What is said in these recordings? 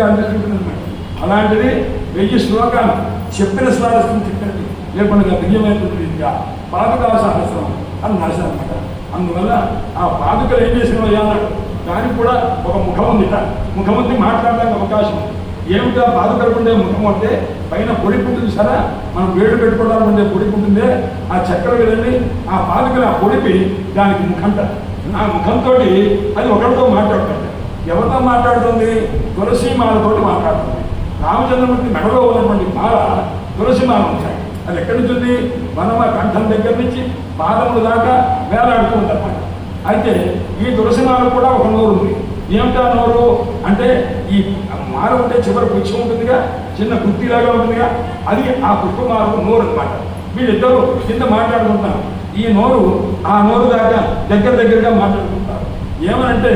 గా అనిపిస్తుంటుంది అలాంటిది వెయ్యి శ్లోకాలు చెప్పిన స్వారస్యం చెప్పండి. లేకుండా దివ్యమైనటువంటి ఇంకా పాదుకా సహస్రం. అని రాశారు అందువల్ల ఆ పాదుకలు ఏం చేసినవి అన్నాడు దానికి కూడా ఒక ముఖం ఉంది. ముఖం మాట్లాడడానికి అవకాశం ఉంది. ఏమిటా? పాదుకలు ఉండే ముఖం అంటే పైన పొడి ఉంటుంది సరే. మనం వేడి పెట్టుకోవడానికి ఉండే పొడి ఉంటుందే ఆ చక్కెర వెళ్ళి ఆ పాదుకలు ఆ పొడిపి దానికి ముఖంట ఆ ముఖంతో అది ఒకరితో మాట్లాడుతుంది. ఎవరితో మాట్లాడుతుంది తులసిమాలతోటి మాట్లాడుతుంది. రామచంద్రమూర్తి మెడలో ఉన్నటువంటి మాల తులసిమాల ఉంటాయి. అది ఎక్కడి నుంచి ఉంది? వనమ కంఠం దగ్గర నుంచి పాదముల దాకా వేలాడుతూ ఉందన్నమాట అయితే ఈ తులసిమాల కూడా ఒక నోరు ఉంది. ఏమిటా నోరు? అంటే ఈ మాల ఉంటే చివరి పుచ్చి ఉంటుందిగా చిన్న గుత్తిలాగా ఉంటుందిగా. అది ఆ పుష్పమాలకు నోరు అన్నమాట. వీళ్ళిద్దరూ కింద మాట్లాడుకుంటున్నారు. ఈ నోరు ఆ నోరు దాకా దగ్గర దగ్గరగా మాట్లాడుకుంటారు ఏమనంటే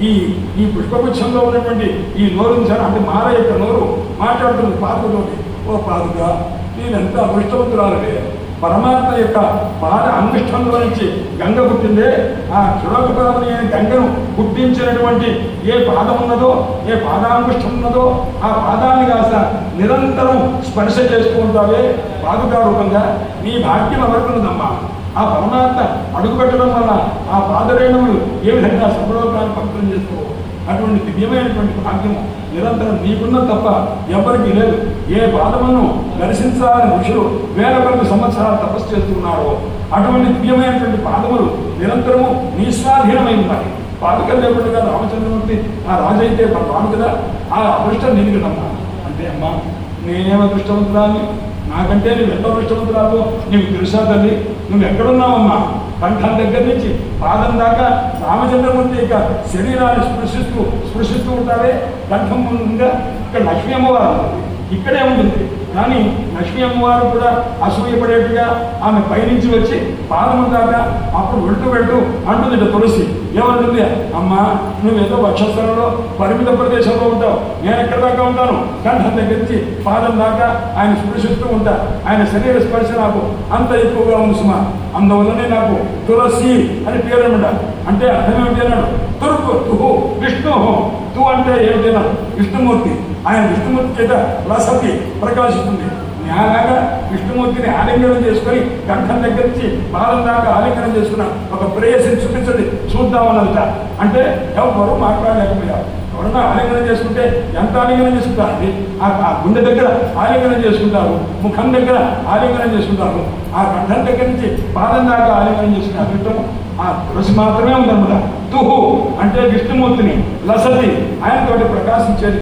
ఈ ఈ పుష్పగుచ్చంలో ఉన్నటువంటి ఈ నోరు సార్ అంటే మార యొక్క నోరు మాట్లాడుతుంది పాదుకతోటి ఓ పాదుక నేనెంత అదృష్టవంతురాలే పరమాత్మ యొక్క పాద అంగుష్టంలో నుంచి గంగ పుట్టిందే. ఆ త్రిలోకపరమని అనే గంగను పుట్టించినటువంటి ఏ పాదం ఉన్నదో ఏ పాదాంగుష్టం ఉన్నదో ఆ పాదాన్ని కాస్త నిరంతరం స్పర్శ చేస్తూ ఉంటావే పాదుకా రూపంగా నీ భాగ్యం ఎవరుకున్నదమ్మా ఆ భవనాంత అడుగుపెట్టడం వల్ల ఆ పాదరేణములు ఏ విధంగా సర్వలోకాన్ని పక్కన చేసుకోవు అటువంటి దివ్యమైనటువంటి భాగ్యము నిరంతరం నీకున్న తప్ప ఎవరికి లేదు. ఏ పాదమును దర్శించాలని ఋషులు వేల కొద్ది సంవత్సరాలు తపస్సు చేస్తున్నారో అటువంటి దివ్యమైనటువంటి పాదములు నిరంతరము నిస్వాధీనమై ఉన్నాయి పాదకం లేకుండా రామచంద్రమూర్తి ఆ రాజు అయితే మన రాను కదా ఆ అదృష్టం నీకు అంటే అమ్మా నేనేం అదృష్టవంతురాన్ని నాకంటే నువ్వు ఎంత అదృష్టవంతురాలు నీకు తెలుసా తల్లి నువ్వు ఎక్కడున్నావమ్మా? కంఠం దగ్గర నుంచి పాదం దాకా రామచంద్రమూర్తి యొక్క శరీరాన్ని స్పృశిస్తూ స్పృశిస్తూ ఉంటారే కంఠం ముందుగా ఇక్కడ లక్ష్మీ అమ్మవారు. ఇక్కడే ఉంటుంది. కానీ లక్ష్మీ అమ్మవారు కూడా అసూయపడేట్టుగా ఆమె పైనుంచి వచ్చి పాదము దాకా అప్పుడు వెళ్తూ వెళ్తూ అంటుంది తులసి. ఏమంటుంది అమ్మా నువ్వేదో వక్షస్థలంలో పరిమిత ప్రదేశంలో ఉంటావు. నేను ఎక్కడ దాకా ఉంటాను? కంఠం దగ్గర నుంచి పాదం దాకా ఆయన స్పృశిస్తూ ఉంటా. ఆయన శరీర స్పర్శ నాకు అంత ఎక్కువగా ఉంది సుమా. అందువల్లనే నాకు తులసి అని పేరు అనమాట అంటే అర్థం ఏమిటి అన్నాడు? తురుకు తుహు విష్ణు తు అంటే ఏమిటి అన్నాడు? విష్ణుమూర్తి. ఆయన విష్ణుమూర్తి చేత రసతి ప్రకాశిస్తుంది. న్యాయంగా విష్ణుమూర్తిని ఆలింగనం చేసుకొని కంఠం దగ్గర నుంచి దాకా ఆలింగనం చేసుకున్న ఒక ప్రేయసిని చూపించండి. చూద్దామన్నదిట అంటే ఎవరు మాట్లాడలేకపోయారు. ఎవరన్నా ఆలింగనం చేసుకుంటే ఎంత ఆలింగనం చేసుకుంటారండి? ఆ గుండె దగ్గర ఆలింగనం చేసుకుంటారు. ముఖం దగ్గర ఆలింగనం చేసుకుంటారు. ఆ కంఠం దగ్గర నుంచి బాలం దాకా ఆలింగనం చేసుకునే అదృష్టం ఆ తులసి మాత్రమే ఉందన్నమాట తుహు అంటే విష్ణుమూర్తిని లసతి ఆయనతోటి ప్రకాశించేది